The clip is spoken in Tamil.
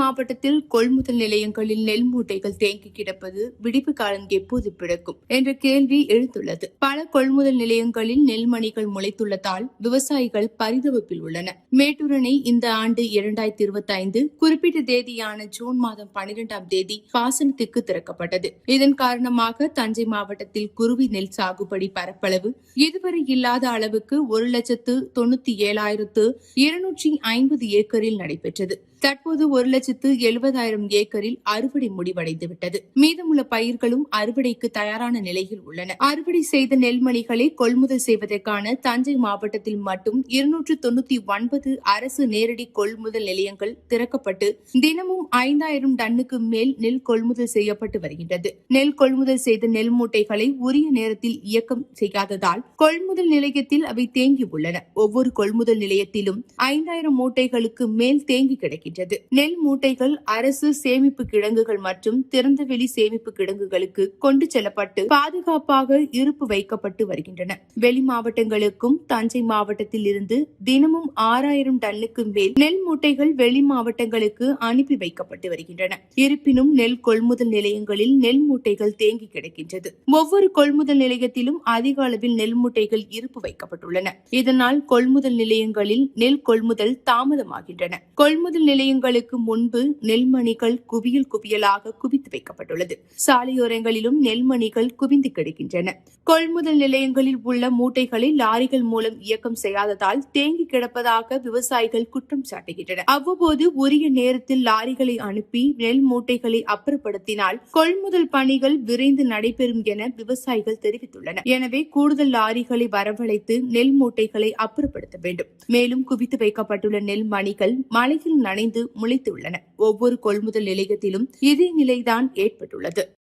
மாவட்டத்தில் கொள்முதல் நிலையங்களில் நெல் மூட்டைகள் தேங்கி கிடப்பது விடிப்பு காலம் எப்போது பிறக்கும் என்ற கேள்வி எழுந்துள்ளது. பல கொள்முதல் நிலையங்களில் நெல்மணிகள் முளைத்துள்ளதால் விவசாயிகள் பரிதவிப்பில் உள்ளனர். மேட்டூர் அணை இந்த ஆண்டு இரண்டாயிரத்தி இருபத்தி ஐந்து குறிப்பிட்ட தேதியான ஜூன் மாதம் பனிரெண்டாம் தேதி பாசனத்துக்கு திறக்கப்பட்டது. இதன் காரணமாக தஞ்சை மாவட்டத்தில் குருவி நெல் சாகுபடி பரப்பளவு இதுவரை இல்லாத அளவுக்கு ஒரு லட்சத்து தொண்ணூத்தி ஏழாயிரத்து இருநூற்றி ஐம்பது ஏக்கரில் நடைபெற்றது. தற்போது ஒரு லட்சம் லட்சத்து எழுபதாயிரம் ஏக்கரில் அறுவடை முடிவடைந்துவிட்டது. மீதமுள்ள பயிர்களும் அறுவடைக்கு தயாரான நிலையில் உள்ளன. அறுவடை செய்த நெல்மணிகளை கொள்முதல் செய்வதற்கான தஞ்சை மாவட்டத்தில் மட்டும் இருநூற்று தொண்ணூத்தி ஒன்பது அரசு நேரடி கொள்முதல் நிலையங்கள் திறக்கப்பட்டு தினமும் ஐந்தாயிரம் டன்னுக்கு மேல் நெல் கொள்முதல் செய்யப்பட்டு வருகின்றது. நெல் கொள்முதல் செய்த நெல் மூட்டைகளை உரிய நேரத்தில் இயக்கம் செய்யாததால் கொள்முதல் நிலையத்தில் அவை தேங்கி உள்ளன. ஒவ்வொரு கொள்முதல் நிலையத்திலும் ஐந்தாயிரம் மூட்டைகளுக்கு மேல் தேங்கி கிடக்கின்றது. நெல் மூட்டைகள் அரசு சேமிப்பு கிடங்குகள் மற்றும் திறந்தவெளி சேமிப்பு கிடங்குகளுக்கு கொண்டு செல்லப்பட்டு பாதுகாப்பாக இருப்பு வைக்கப்பட்டு வருகின்றன. வெளி மாவட்டங்களுக்கும் தஞ்சை மாவட்டத்தில் இருந்து தினமும் ஆறாயிரம் டன்னுக்கு மேல் நெல் மூட்டைகள் வெளி மாவட்டங்களுக்கு அனுப்பி வைக்கப்பட்டு வருகின்றன. இருப்பினும் நெல் கொள்முதல் நிலையங்களில் நெல் மூட்டைகள் தேங்கி கிடக்கின்றது. ஒவ்வொரு கொள்முதல் நிலையத்திலும் அதிக அளவில் நெல் மூட்டைகள் இருப்பு வைக்கப்பட்டுள்ளன. இதனால் கொள்முதல் நிலையங்களில் நெல் கொள்முதல் தாமதமாகின்றன. கொள்முதல் நிலையங்களுக்கு முன்பு நெல்மணிகள் குவியல் குவியலாக குவித்து வைக்கப்பட்டுள்ளது. சாலையோரங்களிலும் நெல்மணிகள் குவிந்து கிடக்கின்றன. கொள்முதல் நிலையங்களில் உள்ள மூட்டைகளை லாரிகள் மூலம் இயக்கம் செய்யாததால் தேங்கி கிடப்பதாக விவசாயிகள் குற்றம் சாட்டுகின்றனர். அவ்வப்போது உரிய நேரத்தில் லாரிகளை அனுப்பி நெல் மூட்டைகளை அப்புறப்படுத்தினால் கொள்முதல் பணிகள் விரைந்து நடைபெறும் என விவசாயிகள் தெரிவித்துள்ளனர். எனவே கூடுதல் லாரிகளை வரவழைத்து நெல் மூட்டைகளை அப்புறப்படுத்த வேண்டும். மேலும் குவித்து வைக்கப்பட்டுள்ள நெல் மணிகள் மழையில் நனைந்து முளைத்துள்ளன ஒவ்வொரு கொள்முதல் நிலையத்திலும் இதே நிலைதான் ஏற்பட்டுள்ளது.